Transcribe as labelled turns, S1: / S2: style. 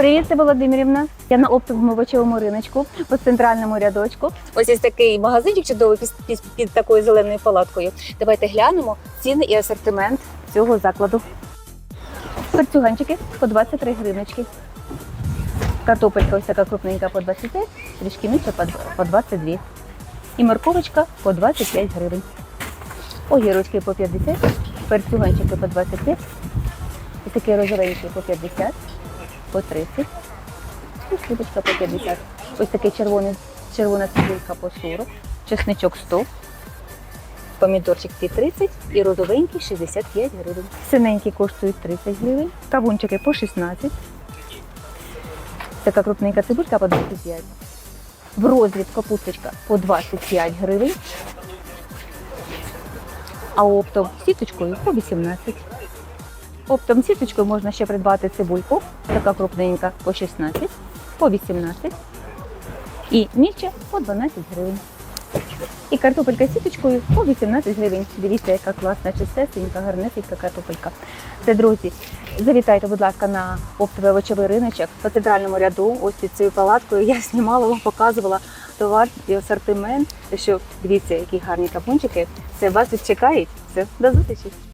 S1: Привіт, це Володимирівна. Я на оптовому овочевому риночку по центральному рядочку. Ось ось такий магазинчик чудовий під, під, під такою зеленою палаткою. Давайте глянемо ціни і асортимент цього закладу. Перцюганчики по 23 гривнички. Картопелька ось така крупненька по 25, трішки менше по 22. І морковочка по 25 гривень. Огірочки по 50, перцюганчики по 25, ось такі розовенькі по 50, по 30, і сліпочка по 50. Ось такий червоний, червона цибулька по 40, чесничок 100, помідорчик ці 30 і розовенький 65 гривень. Синенькі коштують 30 гривень, кавунчики по 16. Така крупненька цибулька по 25. В розріб капусточка по 25 гривень. А оптом сіточкою по 18. Оптом сіточкою можна ще придбати цибульку, така крупненька по 16, по 18 і мільча по 12 гривень. І картопелька сіточкою по 18 гривень. Дивіться, яка класна, чистесенька, гарнесенька картопелька. Це, друзі, завітайте, будь ласка, на оптовий овочевий риночок по центральному ряду. Ось під цією палаткою я знімала вам, показувала товар і асортимент. Що дивіться, які гарні капунчики. Це вас тут чекають. Все, до зустрічі!